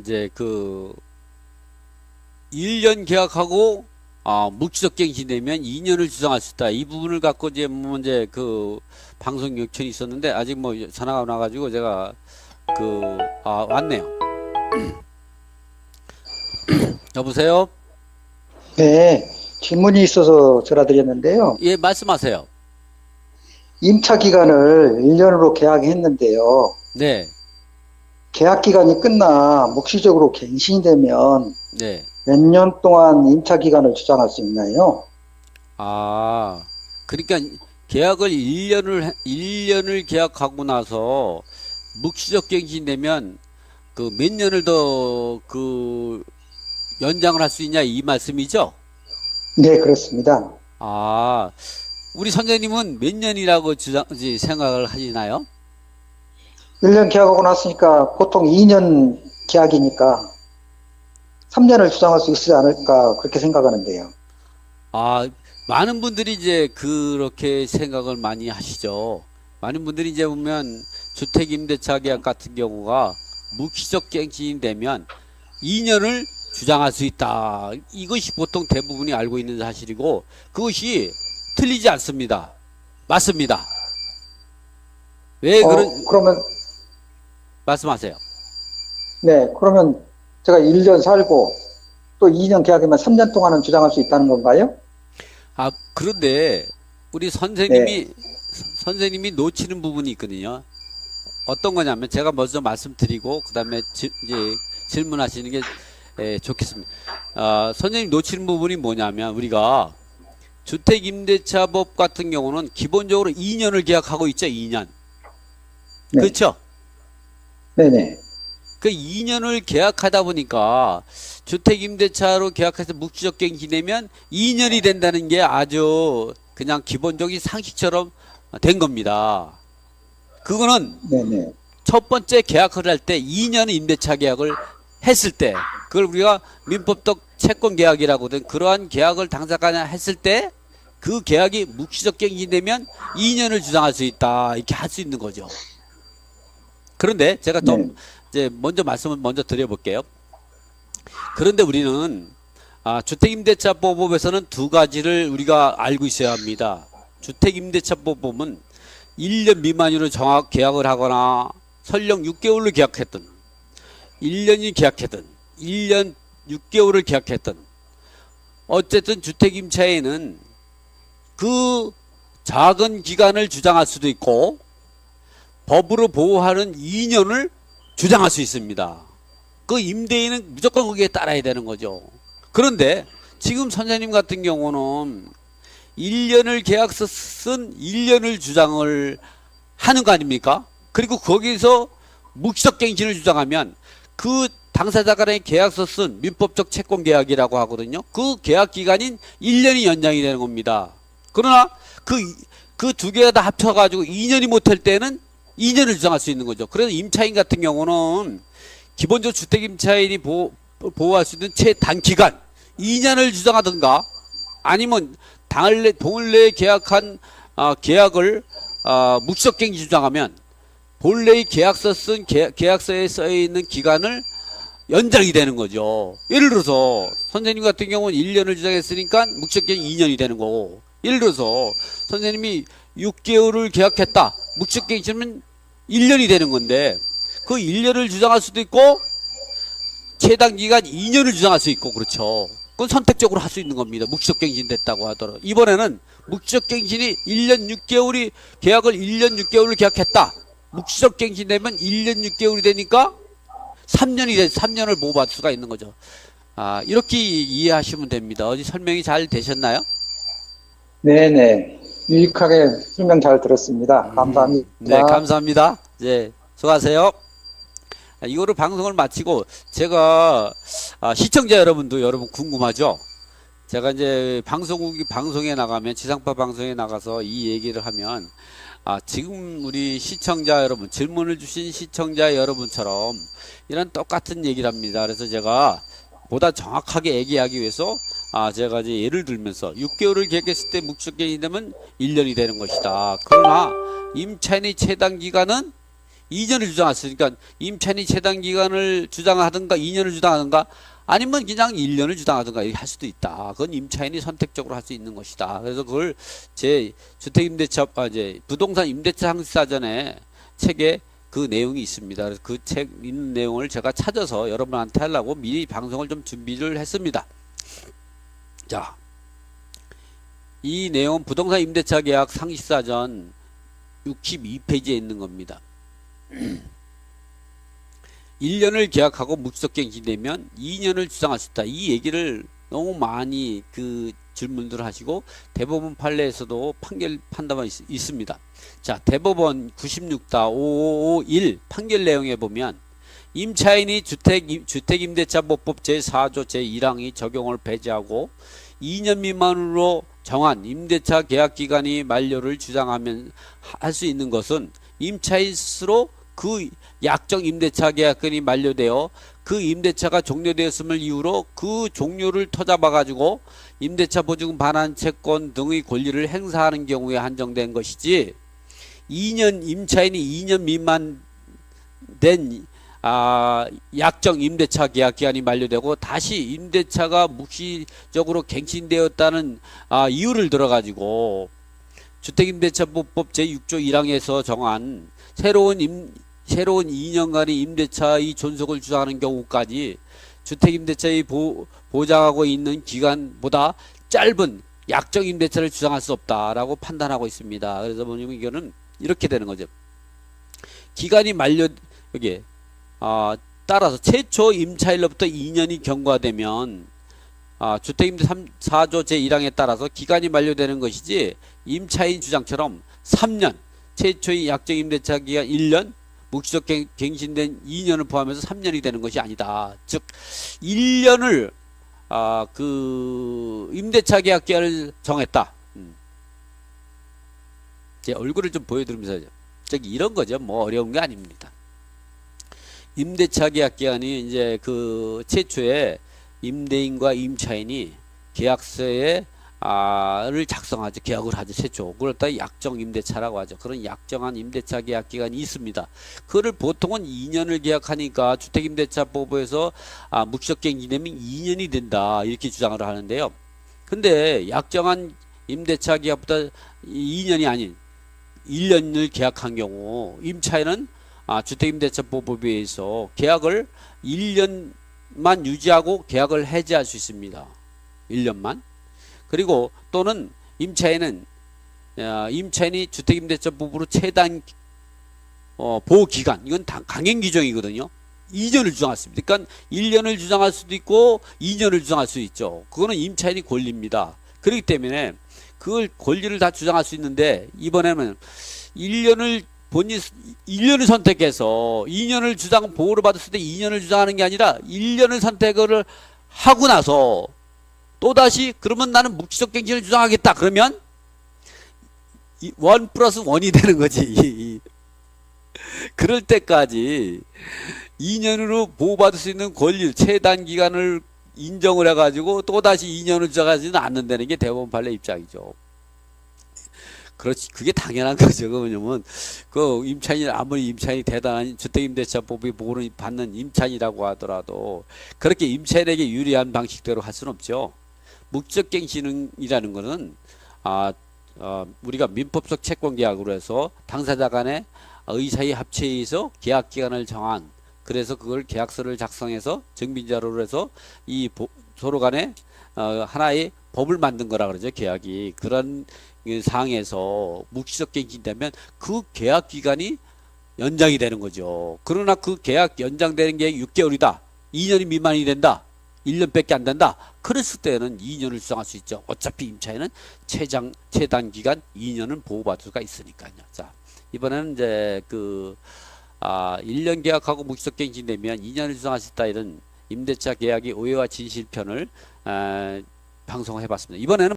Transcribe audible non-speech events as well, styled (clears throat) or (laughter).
이제 그 1년 계약하고 아, 묵시적 갱신되면 2년을 주장할 수 있다. 이 부분을 갖고 이제 뭐 이제 그 방송 요청이 있었는데 아직 뭐 전화가 안 와가지고 제가 그 아, 왔네요. (clears throat) 여보세요? 네, 질문이 있어서 전화드렸는데요. 예, 말씀하세요. 임차 기간을 1년으로 계약했는데요. 네, 계약 기간이 끝나 묵시적으로 갱신이 되면 네. 몇 년 동안 임차 기간을 주장할 수 있나요? 아, 그러니까 계약을 1년을 1년을 계약하고 나서 묵시적 갱신되면 그 몇 년을 더 그 연장을 할 수 있냐 이 말씀이죠? 네, 그렇습니다. 아, 우리 선생님은 몇 년이라고 주장 생각을 하시나요? 1년 계약하고 났으니까 보통 2년 계약이니까 3년을 주장할 수 있지 않을까 그렇게 생각하는데요. 아, 많은 분들이 이제 그렇게 생각을 많이 하시죠. 많은 분들이 이제 보면 주택 임대차 계약 같은 경우가 묵시적 갱신이 되면 2년을 주장할 수 있다. 이것이 보통 대부분이 알고 있는 사실이고 그것이 틀리지 않습니다. 맞습니다. 왜 어, 그런 그러면 말씀하세요? 네, 그러면 제가 1년 살고 또 2년 계약이면 3년 동안은 주장할 수 있다는 건가요? 아, 그런데 우리 선생님이 선생님이 놓치는 부분이 있거든요. 어떤 거냐면 제가 먼저 말씀드리고 그다음에 지- 이제 질문하시는 게 에, 좋겠습니다. 아, 선생님 놓치는 부분이 뭐냐면 우리가 주택임대차법 같은 경우는 기본적으로 2년을 계약하고 있죠. 2년. 네. 그렇죠? 네네. 그 2년을 계약하다 보니까 주택 임대차로 계약해서 묵시적 갱신되면 2년이 된다는 게 아주 그냥 기본적인 상식처럼 된 겁니다. 그거는 네네. 첫 번째 계약을 할 때 2년 임대차 계약을 했을 때 그걸 우리가 민법적 채권 계약이라고 든 그러한 계약을 당사자가 했을 때 그 계약이 묵시적 갱신되면 2년을 주장할 수 있다 이렇게 할 수 있는 거죠. 그런데 제가 좀 네. 이제 먼저 말씀을 먼저 드려볼게요. 그런데 우리는 아, 주택임대차법에서는 두 가지를 우리가 알고 있어야 합니다. 주택임대차법 보면 1년 미만으로 정확 계약을 하거나 설령 6개월로 계약했던 1년이 계약했던 1년 6개월을 계약했던 어쨌든 주택임차에는 그 작은 기간을 주장할 수도 있고 법으로 보호하는 2년을 주장할 수 있습니다. 그 임대인은 무조건 거기에 따라야 되는 거죠. 그런데 지금 선생님 같은 경우는 1년을 계약서 쓴 1년을 주장을 하는 거 아닙니까? 그리고 거기서 묵시적 갱신을 주장하면 그 당사자 간의 계약서 쓴 민법적 채권 계약이라고 하거든요. 그 계약 기간인 1년이 연장이 되는 겁니다. 그러나 그 그 두 개가 다 합쳐가지고 2년이 못할 때는 2년을 주장할 수 있는 거죠. 그래서 임차인 같은 경우는 기본적으로 주택 임차인이 보호, 보호할 수 있는 최단 기간 2년을 주장하든가 아니면 당을 내, 동을 내에 계약한 아, 계약을 아, 묵시적갱지 주장하면 본래의 계약서 쓴 계, 계약 서에 써 있는 기간을 연장이 되는 거죠. 예를 들어서 선생님 같은 경우는 1년을 주장했으니까 묵시적갱이 2년이 되는 거고 예를 들어서 선생님이 6개월을 계약했다. 묵시적갱이면 1년이 되는 건데 그 1년을 주장할 수도 있고 최단 기간 2년을 주장할 수 있고 그렇죠. 그건 선택적으로 할 수 있는 겁니다. 묵시적 갱신 됐다고 하더라도 이번에는 묵시적 갱신이 1년 6개월이 계약을 1년 6개월로 계약했다. 묵시적 갱신 되면 1년 6개월이 되니까 3년이 돼 3년을 보호받을 수가 있는 거죠. 아, 이렇게 이해하시면 됩니다. 어디 설명이 잘 되셨나요? 네네. 유익하게 설명 잘 들었습니다. 감사합니다. 네, 감사합니다. 네, 수고하세요. 아, 이거를 방송을 마치고 제가 아, 시청자 여러분도 여러분 궁금하죠? 제가 이제 방송국이 방송에 나가면 지상파 방송에 나가서 이 얘기를 하면 아, 지금 우리 시청자 여러분 질문을 주신 시청자 여러분처럼 이런 똑같은 얘기를 합니다. 그래서 제가 보다 정확하게 얘기하기 위해서 아, 제가 이제 예를 들면서 6개월을 계획했을 때 묵직갱이 되면 1년이 되는 것이다. 그러나 임차인의 최단 기간은 2년을 주장했으니까 임차인이 최단 기간을 주장하든가 2년을 주장하든가 아니면 그냥 1년을 주장하든가 할 수도 있다. 그건 임차인이 선택적으로 할 수 있는 것이다. 그래서 그걸 제 주택임대차 아 이제 부동산 임대차 상시사전에 책에 그 내용이 있습니다. 그래서 그 책 있는 내용을 제가 찾아서 여러분한테 하려고 미리 방송을 좀 준비를 했습니다. 자, 이 내용 부동산 임대차 계약 상시사전 62페이지에 있는 겁니다. 1년을 계약하고 무기속갱신 되면 2년을 주장할 수 있다. 이 얘기를 너무 많이 그 질문들을 하시고 대법원 판례에서도 판결 판단이 있, 있습니다. 자, 대법원 96-5551 판결 내용에 보면 임차인이 주택 주택 임대차보법 제4조 제1항이 적용을 배제하고 2년 미만으로 정한 임대차 계약 기간이 만료를 주장하면 할 수 있는 것은 임차인 스스로 그 약정 임대차 계약권이 만료되어 그 임대차가 종료되었음을 이유로 그 종료를 터잡아 가지고 임대차 보증 반환 채권 등의 권리를 행사하는 경우에 한정된 것이지 2년 임차인이 2년 미만 된 아, 약정 임대차 계약 기간이 만료되고 다시 임대차가 묵시적으로 갱신되었다는 아, 이유를 들어가지고 주택임대차보법 제6조 1항에서 정한 새로운 임, 새로운 2년간의 임대차의 존속을 주장하는 경우까지 주택임대차의 보, 보장하고 있는 기간보다 짧은 약정 임대차를 주장할 수 없다라고 판단하고 있습니다. 그래서 뭐냐면 이거는 이렇게 되는 거죠. 기간이 만료 여기 아, 따라서 최초 임차일로부터 2년이 경과되면 아, 주택임대 3, 4조 제1항에 따라서 기간이 만료되는 것이지 임차인 주장처럼 3년 최초의 약정 임대차 기간 1년 묵시적 갱, 갱신된 2년을 포함해서 3년이 되는 것이 아니다. 즉 1년을 아, 그 임대차 계약 기간을 정했다. 음. 제 얼굴을 좀 보여드리면서 저기 이런 거죠. 뭐 어려운 게 아닙니다. 임대차 계약 기간이 이제 그 최초에 임대인과 임차인이 계약서에 아를 작성하죠. 계약을 하죠. 최초. 그걸 다 약정 임대차라고 하죠. 그런 약정한 임대차 계약 기간이 있습니다. 그를 보통은 2년을 계약하니까 주택임대차법에서 아, 묵시적갱신되면 2년이 된다. 이렇게 주장을 하는데요. 근데 약정한 임대차 계약보다 2년이 아닌 1년을 계약한 경우 임차인은 아, 주택임대차법에 의해서 계약을 1년만 유지하고 계약을 해지할 수 있습니다. 1년만. 그리고 또는 임차인은 어, 임차인이 주택임대차법으로 최단 어, 보호 기간 이건 다 강행 규정이거든요. 2년을 주장할 수 있습니다. 그러니까 1년을 주장할 수도 있고 2년을 주장할 수 있죠. 그거는 임차인이 권리입니다. 그렇기 때문에 그걸 권리를 다 주장할 수 있는데 이번에는 1년을 본인 1년을 선택해서 2년을 주장 보호를 받았을 때 2년을 주장하는 게 아니라 1년을 선택을 하고 나서 또다시 그러면 나는 묵시적 갱신을 주장하겠다. 그러면 이원 플러스 원이 되는 거지. 이- 그럴 때까지 2년으로 보호받을 수 있는 권리 최단 기간을 인정을 해가지고 또다시 2년을 주장하지는 않는다는 게 대법원 판례 입장이죠. 그렇지 그게 당연한 거죠. 그러면 그 임차인이 아무리 임차인이 대단한 주택임대차법이 보호를 받는 임차인이라고 하더라도 그렇게 임차인에게 유리한 방식대로 할 수는 없죠. 묵적갱신이라는 것은 아 어, 우리가 민법적 채권 계약으로 해서 당사자 간의 의사의 합체에 의해서 계약 기간을 정한 그래서 그걸 계약서를 작성해서 증빙자료로 해서 이 보- 서로 간에 어, 하나의 법을 만든 거라 그러죠 계약이 그런 이 상에서 묵시적 갱신되면 그 계약 기간이 연장이 되는 거죠. 그러나 그 계약 연장되는 게 6개월이다. 2년이 미만이 된다. 1년밖에 안 된다. 그랬을 때는 2년을 주장할 수 있죠. 어차피 임차인은 최장 최단 기간 2년은 보호받을 수가 있으니까요. 자, 이번에는 이제 그 아, 1년 계약하고 묵시적 갱신되면 2년을 주장할 수 있다 이런 임대차 계약의 오해와 진실편을 아, 방송해 봤습니다. 이번에는